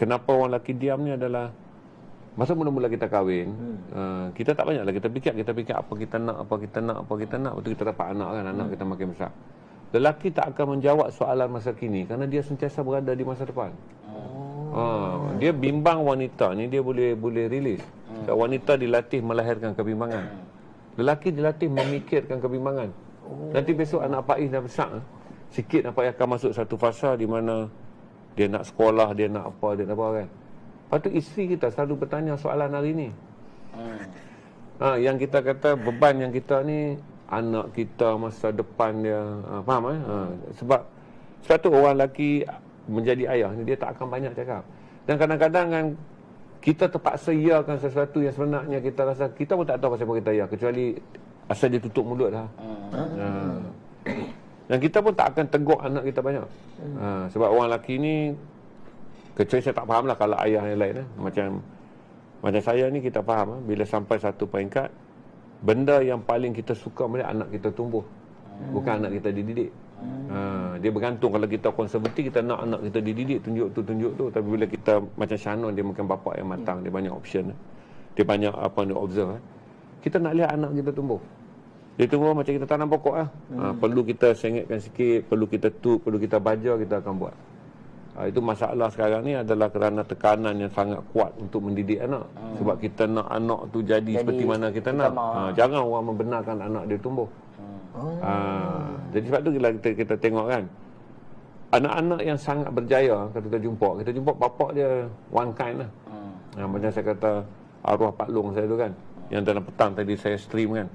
kenapa orang lelaki diam ni adalah masa mula-mula kita kahwin, hmm. uh, kita tak banyak lah kita fikir, kita fikir apa kita nak, apa kita nak, apa kita nak, betul kita dapat anak kan, anak hmm. kita makin besar. Lelaki tak akan menjawab soalan masa kini kerana dia sentiasa berada di masa depan. Oh. Uh, dia bimbang wanita ni dia boleh boleh rilis. Hmm. Wanita dilatih melahirkan kebimbangan. Hmm. Lelaki dilatih memikirkan kebimbangan. Oh. Nanti besok anak Pak Is dah besar. Sikit Pak Is akan masuk satu fasa di mana dia nak sekolah, dia nak apa, dia nak apa kan. Lepas tu isteri kita selalu bertanya soalan hari ni. Hmm. Ha, yang kita kata beban yang kita ni anak kita masa depan dia. Ha, faham eh? Ha, sebab satu orang lelaki menjadi ayah ni dia tak akan banyak cakap. Dan kadang-kadang kan kita terpaksa iakan sesuatu yang sebenarnya kita rasa kita pun tak tahu pasal apa kita ya kecuali asal dia tutup mulut lah. Hmm. Ha. Dan kita pun tak akan tegur anak kita banyak. Hmm. Ha, sebab orang lelaki ni, kecuali saya tak faham lah kalau ayah yang lain. Eh. Macam macam saya ni kita faham. Eh. Bila sampai satu peringkat, benda yang paling kita suka melihat anak kita tumbuh. Hmm. Bukan anak kita dididik. Hmm. Ha, dia bergantung kalau kita konservatif, kita nak anak kita dididik, tunjuk tu, tunjuk tu. Tapi bila kita macam Shannon, dia mungkin bapak yang matang. Hmm. Dia banyak option. Eh. Dia banyak apa dia observe. Eh. Kita nak lihat anak kita tumbuh. Dia tunggu macam kita tanam pokok lah. Hmm. Ha, perlu kita sengitkan sikit, perlu kita tu, perlu kita baja, kita akan buat. Ha, itu masalah sekarang ni adalah kerana tekanan yang sangat kuat untuk mendidik anak. Hmm. Sebab kita nak anak tu jadi, jadi seperti mana kita, kita nak. Ha, jangan orang membenarkan anak dia tumbuh. Hmm. Ha, jadi sebab tu kita, kita tengok kan. Anak-anak yang sangat berjaya, kalau kita jumpa, kita jumpa bapak dia one kind lah. Hmm. Ha, macam saya kata, arwah Pak Long saya tu kan. Yang dalam petang tadi saya stream kan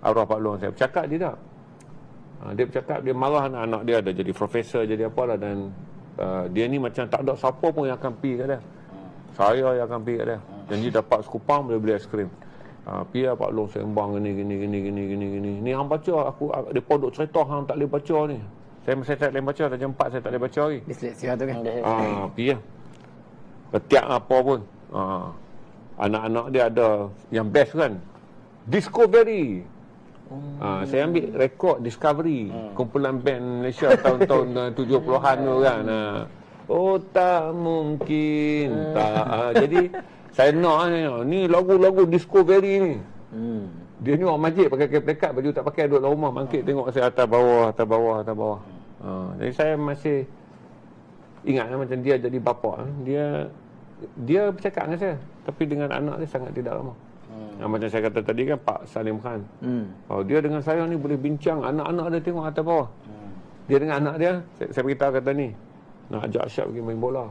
arwah Pak Long saya bercakap dia tak ha, dia bercakap dia marah anak-anak dia ada jadi profesor jadi apa lah dan uh, dia ni macam tak ada siapa pun yang akan pergi kat dia. Saya yang akan pergi kat dia. Dan dia dapat sekupang boleh beli aiskrim. Ha, pergi lah Pak Long sembang gini gini gini gini gini gini. Ni hang baca aku dia pun cerita hang tak boleh baca ni. Saya masih tak boleh baca dah jam 4 saya tak boleh baca lagi. Dyslexia tu kan? Ha, pergi lah Ketiak apa pun. Ha, anak-anak dia ada yang best kan? Discovery Hmm. Ha, saya ambil rekod Discovery hmm. kumpulan band Malaysia tahun-tahun 70-an tu kan. Ha. Oh tak mungkin hmm. tak. Ha, jadi saya nak ni, ni lagu-lagu Discovery ni. Hmm. Dia ni orang majik pakai kepekat baju tak pakai duduk dalam rumah bangkit hmm. tengok saya atas bawah atas bawah atas bawah. Ha, jadi saya masih ingat macam dia jadi bapa. Dia dia bercakap dengan saya tapi dengan anak dia sangat tidak lama. Hmm. Macam saya kata tadi kan Pak Salim Khan. Hmm. Oh, dia dengan saya ni boleh bincang. Anak-anak dia tengok atas bawah. Hmm. Dia dengan anak dia, saya, saya beritahu kata ni. Nak ajak Syab pergi main bola.